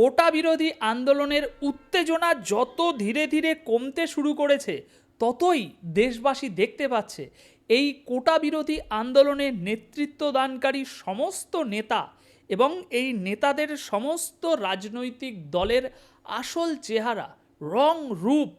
কোটা বিরোধী আন্দোলনের উত্তেজনা যত ধীরে ধীরে কমতে শুরু করেছে, ততই দেশবাসী দেখতে পাচ্ছে। এই কোটা বিরোধী আন্দোলনের নেতৃত্ব দানকারী সমস্ত নেতা এবং এই নেতাদের সমস্ত রাজনৈতিক দলের আসল চেহারা, রং, রূপ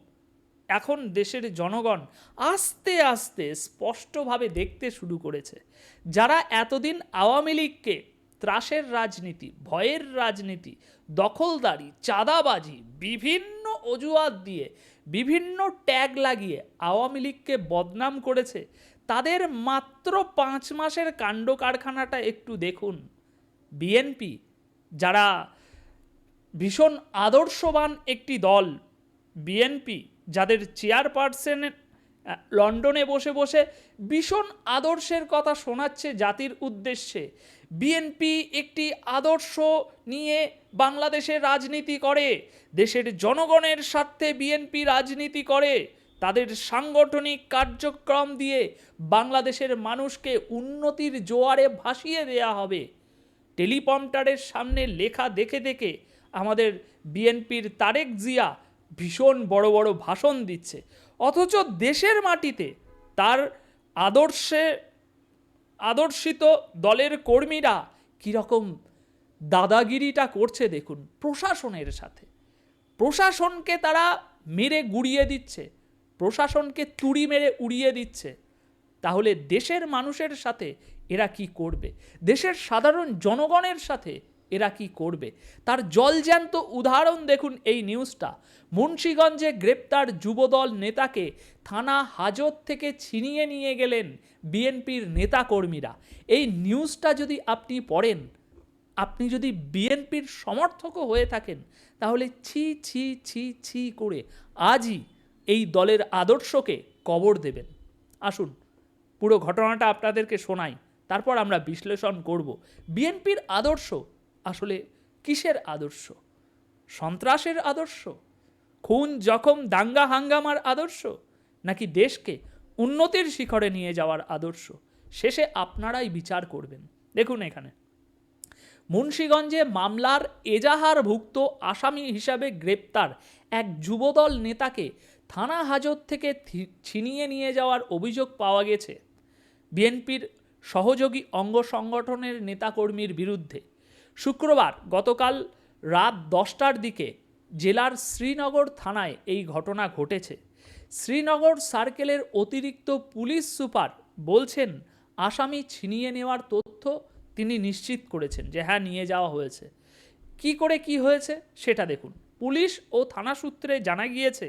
এখন দেশের জনগণ আস্তে আস্তে স্পষ্টভাবে দেখতে শুরু করেছে। যারা এতদিন আওয়ামী লীগকে ত্রাসের রাজনীতি, ভয়ের রাজনীতি, দখলদারি, চাঁদাবাজি, বিভিন্ন অজুহাত দিয়ে, বিভিন্ন ট্যাগ লাগিয়ে আওয়ামী লীগকে বদনাম করেছে। তাদের মাত্র পাঁচ মাসের কাণ্ড কারখানাটা একটু দেখুন। বিএনপি, যারা ভীষণ আদর্শবান একটি দল, বিএনপি, যাদের চেয়ারপারসন লন্ডনে বসে বসে ভীষণ আদর্শের কথা শোনাচ্ছে জাতির উদ্দেশ্যে। বিএনপি একটি আদর্শ নিয়ে বাংলাদেশে রাজনীতি করে। দেশের জনগণের স্বার্থে বিএনপি রাজনীতি করে। তাদের সাংগঠনিক কার্যক্রম দিয়ে বাংলাদেশের মানুষকে উন্নতির জোয়ারে ভাসিয়ে দেয়া হবে। টেলিপম্পটারের সামনে লেখা দেখে দেখে আমাদের বিএনপির তারেক জিয়া ভীষণ বড় বড় ভাষণ দিচ্ছে। অথচ দেশের মাটিতে তার আদর্শে আদর্শিত দলের কর্মীরা কীরকম দাদাগিরিটা করছে দেখুন, প্রশাসনের সাথে। প্রশাসনকে তারা মেরে গুড়িয়ে দিচ্ছে, প্রশাসনকে তুড়ি মেরে উড়িয়ে দিচ্ছে। তাহলে দেশের মানুষের সাথে এরা কি করবে? দেশের সাধারণ জনগণের সাথে এরা কি করবে? তার জলজ্যান্ত উদাহরণ দেখুন এই নিউজটা। মুন্সীগঞ্জে গ্রেপ্তার যুবদল নেতাকে থানা হাজত থেকে ছিনিয়ে নিয়ে গেলেন বিএনপির নেতাকর্মীরা। এই নিউজটা যদি আপনি পড়েন, আপনি যদি বিএনপির সমর্থকও হয়ে থাকেন, তাহলে ছি ছি ছি ছি করে আজই এই দলের আদর্শকে কবর দেবেন। আসুন, পুরো ঘটনাটা আপনাদেরকে শোনাই, তারপর আমরা বিশ্লেষণ করব। বিএনপির আদর্শ আসলে কিসের আদর্শ? সন্ত্রাসের আদর্শ? খুন, জখম, দাঙ্গা, হাঙ্গামার আদর্শ? নাকি দেশকে উন্নতির শিখরে নিয়ে যাওয়ার আদর্শ? শেষে আপনারাই বিচার করবেন। দেখুন এখানে। মুন্সীগঞ্জে মামলার এজাহারভুক্ত আসামি হিসাবে গ্রেপ্তার এক যুবদল নেতাকে থানা হাজত থেকে ছিনিয়ে নিয়ে যাওয়ার অভিযোগ পাওয়া গেছে। বিএনপির সহযোগী অঙ্গ সংগঠনের নেতাকর্মীর বিরুদ্ধে। শুক্রবার গতকাল রাত দশটার দিকে জেলার শ্রীনগর থানায় এই ঘটনা ঘটেছে। শ্রীনগর সার্কেলের অতিরিক্ত পুলিশ সুপার বলছেন, আসামি ছিনিয়ে নেওয়ার তথ্য তিনি নিশ্চিত করেছেন যে হ্যাঁ নিয়ে যাওয়া হয়েছে। কি করে কি হয়েছে সেটা দেখুন। পুলিশ ও থানা সূত্রে জানা গিয়েছে,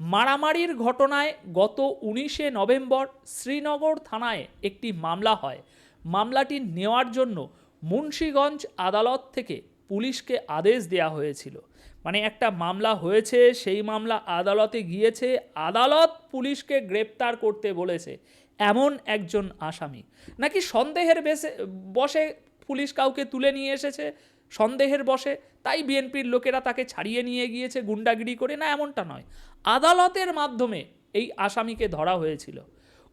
মারামারির ঘটনায় গত উনিশে নভেম্বর শ্রীনগর থানায় একটি মামলা হয়। মামলাটি নেওয়ার জন্য মুন্সীগঞ্জ আদালত থেকে পুলিশকে আদেশ দেওয়া হয়েছিল। মানে একটা মামলা হয়েছে, সেই মামলা আদালতে গিয়েছে, আদালত পুলিশকে গ্রেপ্তার করতে বলেছে, এমন একজন আসামি। নাকি সন্দেহের বেসে বসে পুলিশ কাউকে তুলে নিয়ে এসেছে? সন্দেহের বসে, তাই বিএনপির লোকেরা তাকে ছাড়িয়ে নিয়ে গিয়েছে গুন্ডাগিরি করে, না এমনটা নয়। আদালতের মাধ্যমে এই আসামিকে ধরা হয়েছিল।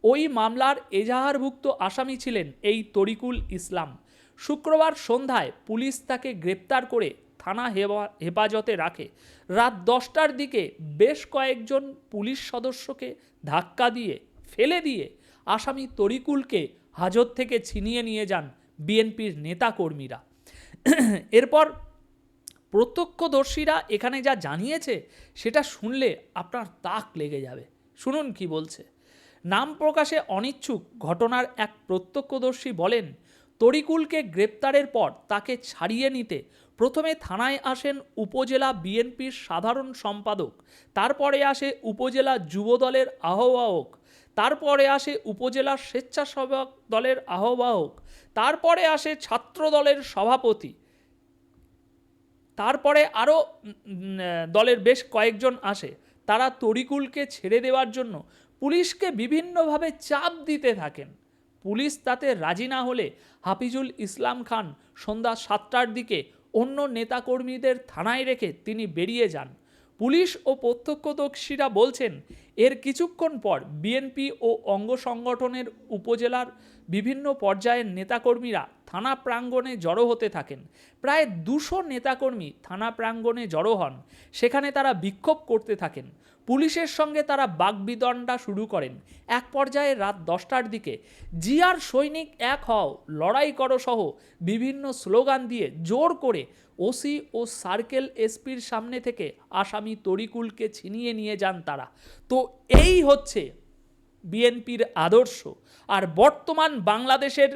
ওই মামলার এজাহারভুক্ত আসামি ছিলেন এই তরিকুল ইসলাম। শুক্রবার সন্ধ্যায় পুলিশ তাকে গ্রেপ্তার করে থানা হেফাজতে রাখে। রাত দশটার দিকে বেশ কয়েকজন পুলিশ সদস্যকে ধাক্কা দিয়ে, ফেলে দিয়ে আসামি তরিকুলকে হাজত থেকে ছিনিয়ে নিয়ে যান বিএনপির নেতাকর্মীরা। এরপর প্রত্যক্ষদর্শীরা এখানে যা জানিয়েছে, সেটা শুনলে আপনার তাক লেগে যাবে। শুনুন কি বলছে। নাম প্রকাশে অনিচ্ছুক ঘটনার এক প্রত্যক্ষদর্শী বলেন, তরিকুলকে গ্রেপ্তারের পর তাকে ছাড়িয়ে নিতে প্রথমে থানায় আসেন উপজেলা বিএনপির সাধারণ সম্পাদক, তারপরে আসে উপজেলা যুবদলের আহ্বায়ক, তারপরে আসে উপজেলা স্বেচ্ছাসেবক দলের আহ্বায়ক, তারপরে আসে ছাত্র দলের সভাপতি, তারপরে আরও দলের বেশ কয়েকজন আসে। তারা তরিকুলকে ছেড়ে দেওয়ার জন্য পুলিশকে বিভিন্নভাবে চাপ দিতে থাকেন। পুলিশ তাতে রাজি না হলে হাফিজুল ইসলাম খান সন্ধ্যা সাতটার দিকে অন্য নেতাকর্মীদের থানায় রেখে তিনি বেরিয়ে যান। পুলিশ ও প্রত্যক্ষদর্শীরা বলছেন, এর কিছুক্ষণ পর বিএনপি ও অঙ্গ সংগঠনের উপজেলার বিভিন্ন পর্যায়ের নেতাকর্মীরা থানা প্রাঙ্গণে জড়ো হতে থাকেন। প্রায় দুশো নেতাকর্মী থানা প্রাঙ্গণে জড়ো হন। সেখানে তারা বিক্ষোভ করতে থাকেন। পুলিশের সঙ্গে তারা বাগবিদণ্ডা শুরু করেন। এক পর্যায়ে রাত দশটার দিকে জিয়ার সৈনিক এক হও, লড়াই করো সহ বিভিন্ন স্লোগান দিয়ে জোর করে ওসি ও সার্কেল এসপির সামনে থেকে আসামি তরিকুলকে ছিনিয়ে নিয়ে যান তারা। তো এই হচ্ছে বিএনপির আদর্শ। আর বর্তমান বাংলাদেশের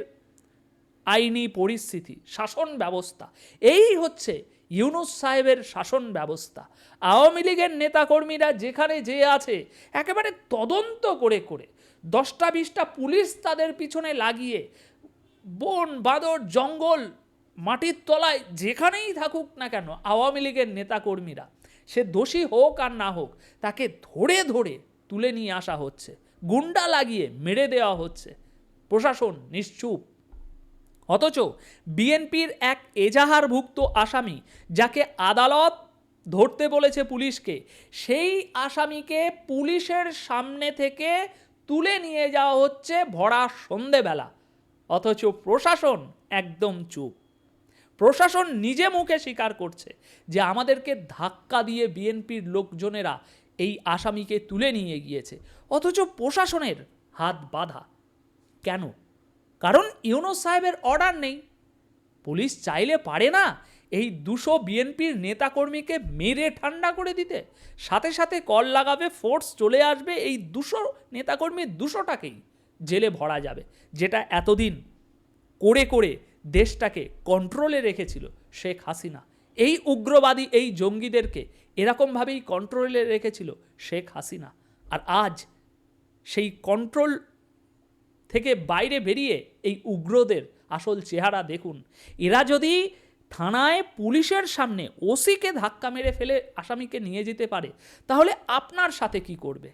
আইনি পরিস্থিতি, শাসন ব্যবস্থা। এই হচ্ছে ইউনুস সাহেবের শাসন ব্যবস্থা। আওয়ামী লীগের নেতাকর্মীরা যেখানে যে আছে, একেবারে তদন্ত করে করে দশটা বিশটা পুলিশ তাদের পিছনে লাগিয়ে বন, বাঁদর, জঙ্গল, মাটির তলায় যেখানেই থাকুক না কেন আওয়ামী লীগের নেতাকর্মীরা, সে দোষী হোক আর না হোক, তাকে ধরে ধরে তুলে নিয়ে আসা হচ্ছে। গুন্ডা লাগিয়ে মেরে দেওয়া হচ্ছে। প্রশাসন নিশ্চুপ। অথচ বিএনপির এক এজাহারভুক্ত আসামি, যাকে আদালত ধরতে বলেছে পুলিশকে, সেই আসামিকে পুলিশের সামনে থেকে তুলে নিয়ে যাওয়া হচ্ছে ভরা সন্ধেবেলা। অথচ প্রশাসন একদম চুপ। প্রশাসন নিজে মুখে স্বীকার করছে যে আমাদেরকে ধাক্কা দিয়ে বিএনপির লোকজনেরা এই আসামিকে তুলে নিয়ে গিয়েছে। অথচ প্রশাসনের হাত বাঁধা। কেন? কারণ ইউনুস সাহেবের অর্ডার নেই। পুলিশ চাইলে পারে না এই দুশো বিএনপির নেতাকর্মীকে মেরে ঠান্ডা করে দিতে। সাথে সাথে কল লাগাবে ফোর্স চলে আসবে এই দুশো নেতাকর্মীর দুশোটাকেই। জেলে ভরা যাবে, যেটা এতদিন করে করে দেশটাকে কন্ট্রোলে রেখেছিল শেখ হাসিনা। এই উগ্রবাদী এই জঙ্গিদেরকে এরকমভাবেই কন্ট্রোলে রেখেছিল শেখ হাসিনা। আর আজ সেই কন্ট্রোল থেকে বাইরে বেরিয়ে এই উগ্রদের আসল চেহারা দেখুন। এরা যদি থানায় পুলিশের সামনে ওসিকে ধাক্কা মেরে ফেলে আসামিকে নিয়ে যেতে পারে, তাহলে আপনার সাথে কি করবে?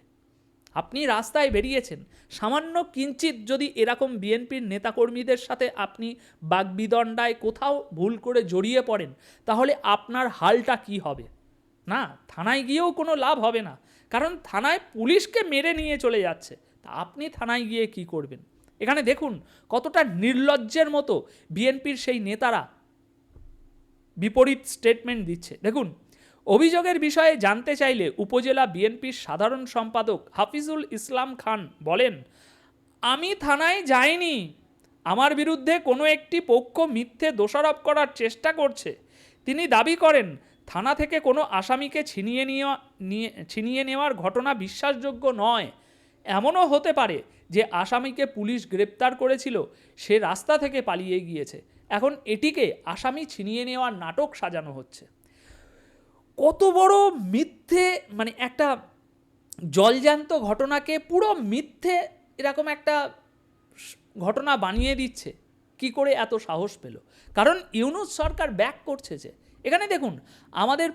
আপনি রাস্তায় বেরিয়েছেন। সামান্য কিঞ্চিত যদি এরকম বিএনপির নেতাকর্মীদের সাথে আপনি বাগবিদণ্ডায় কোথাও ভুল করে জড়িয়ে পড়েন, তাহলে আপনার হালটা কি হবে? না, থানায় গিয়েও কোনো লাভ হবে না। কারণ থানায় পুলিশকে মেরে নিয়ে চলে যাচ্ছে। তা আপনি থানায় গিয়ে কি করবেন? এখানে দেখুন কতটা নির্লজ্জের মতো বিএনপির সেই নেতারা বিপরীত স্টেটমেন্ট দিচ্ছে। দেখুন, অভিযোগের বিষয়ে জানতে চাইলে উপজেলা বিএনপির সাধারণ সম্পাদক হাফিজুল ইসলাম খান বলেন, আমি থানায় যাইনি। আমার বিরুদ্ধে কোনো একটি পক্ষ মিথ্যে দোষারোপ করার চেষ্টা করছে। তিনি দাবি করেন, থানা থেকে কোনো আসামিকে ছিনিয়ে নিয়ে, ছিনিয়ে নেওয়ার ঘটনা বিশ্বাসযোগ্য নয়। এমনও হতে পারে যে আসামিকে পুলিশ গ্রেপ্তার করেছিল, সে রাস্তা থেকে পালিয়ে গিয়েছে। এখন এটিকে আসামি ছিনিয়ে নেওয়ার নাটক সাজানো হচ্ছে। কত বড় মিথ্যে মানে একটা জলজ্যান্ত ঘটনাকে পুরো মিথ্যে এরকম একটা ঘটনা বানিয়ে দিচ্ছে। কি করে এত সাহস পেল? কারণ ইউনুস সরকার ব্যাক করছে যে এখানে দেখুন, আমাদের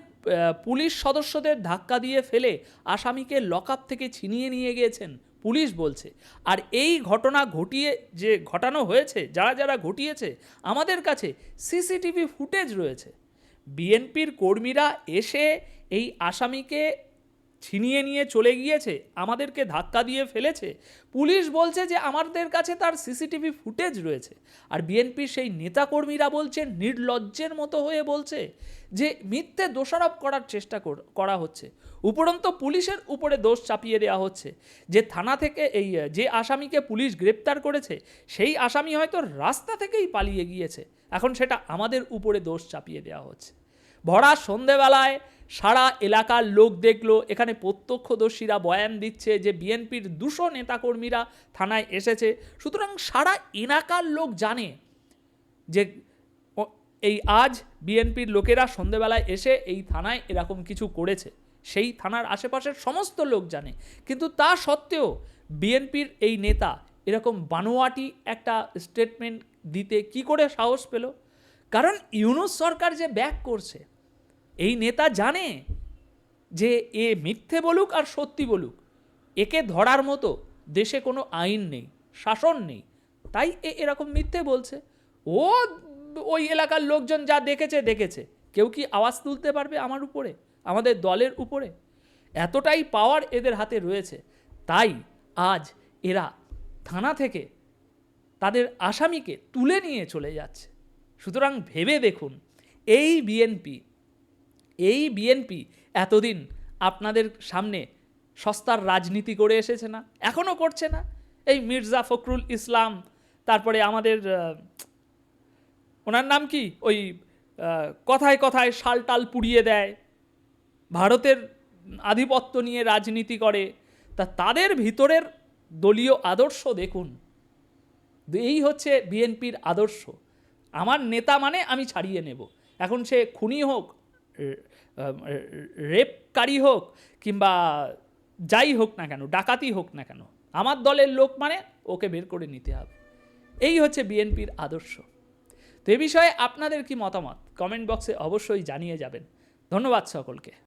পুলিশ সদস্যদের ধাক্কা দিয়ে ফেলে আসামিকে লকআপ থেকে ছিনিয়ে নিয়ে গিয়েছেন, পুলিশ বলছে। আর এই ঘটনা ঘটিয়ে যে ঘটানো হয়েছে, যারা যারা ঘটিয়েছে, আমাদের কাছে সিসিটিভি ফুটেজ রয়েছে। বিএনপির কর্মীরা এসে এই আসামিকে ছিনিয়ে নিয়ে চলে গিয়েছে, আমাদেরকে ধাক্কা দিয়ে ফেলেছে। পুলিশ বলছে যে আমাদের কাছে তার সিসিটিভি ফুটেজ রয়েছে। আর বিএনপির সেই নেতাকর্মীরা বলছে, নির্লজ্জের মতো হয়ে বলছে যে মিথ্যে দোষারোপ করার চেষ্টা কর- করা হচ্ছে। উপরন্ত পুলিশের উপরে দোষ চাপিয়ে দেওয়া হচ্ছে যে থানা থেকে এই, যে আসামিকে পুলিশ গ্রেপ্তার করেছে, সেই আসামি হয়তো রাস্তা থেকেই পালিয়ে গিয়েছে। এখন সেটা আমাদের উপরে দোষ চাপিয়ে দেওয়া হচ্ছে। ভরা সন্ধেবেলায় সারা এলাকার লোক দেখল। এখানে প্রত্যক্ষদর্শীরা বয়ান দিচ্ছে যে বিএনপির দুশো নেতাকর্মীরা থানায় এসেছে। সুতরাং সারা এলাকার লোক জানে যে এই আজ বিএনপির লোকেরা সন্ধেবেলায় এসে এই থানায় এরকম কিছু করেছে। সেই থানার আশেপাশের সমস্ত লোক জানে। কিন্তু তা সত্ত্বেও বিএনপির এই নেতা এরকম বানোয়াটি একটা স্টেটমেন্ট দিতে কি করে সাহস পেল? কারণ ইউনুস সরকার যে ব্যাক করছে এই নেতা জানে যে এ মিথ্যে বলুক আর সত্যি বলুক, একে ধরার মতো দেশে কোনো আইন নেই, শাসন নেই। তাই এ এরকম মিথ্যে বলছে। ও ওই এলাকার লোকজন যা দেখেছে দেখেছে। কেউ কি আওয়াজ তুলতে পারবে আমার উপরে, আমাদের দলের উপরে? এতটাই পাওয়ার এদের হাতে রয়েছে। তাই আজ এরা থানা থেকে তাদের আসামিকে তুলে নিয়ে চলে যাচ্ছে। সুতরাং ভেবে দেখুন, এই বিএনপি এই বিএনপি এতদিন আপনাদের সামনে সস্তার রাজনীতি করে এসেছে না? এখনও করছে না? এই মির্জা ফখরুল ইসলাম, তারপরে আমাদের ওনার নাম কি? ওই কথায় কথায় শালটাল পুড়িয়ে দেয়। ভারতের আধিপত্য নিয়ে রাজনীতি করে। তা তাদের ভিতরের দলীয় আদর্শ দেখুন। এই হচ্ছে বিএনপির আদর্শ। আমার নেতা মানে আমি ছাড়িয়ে নেব। এখন সে খুনি হোক রেপকারী হোক কিংবা যাই হোক না কেন, ডাকাতি হোক না কেন, আমার দলের লোক মানে ওকে বের করে নিতে হবে। এই হচ্ছে বিএনপির আদর্শ। তো এ বিষয়ে আপনাদের কি মতামত? কমেন্ট বক্সে অবশ্যই জানিয়ে যাবেন। ধন্যবাদ সকলকে।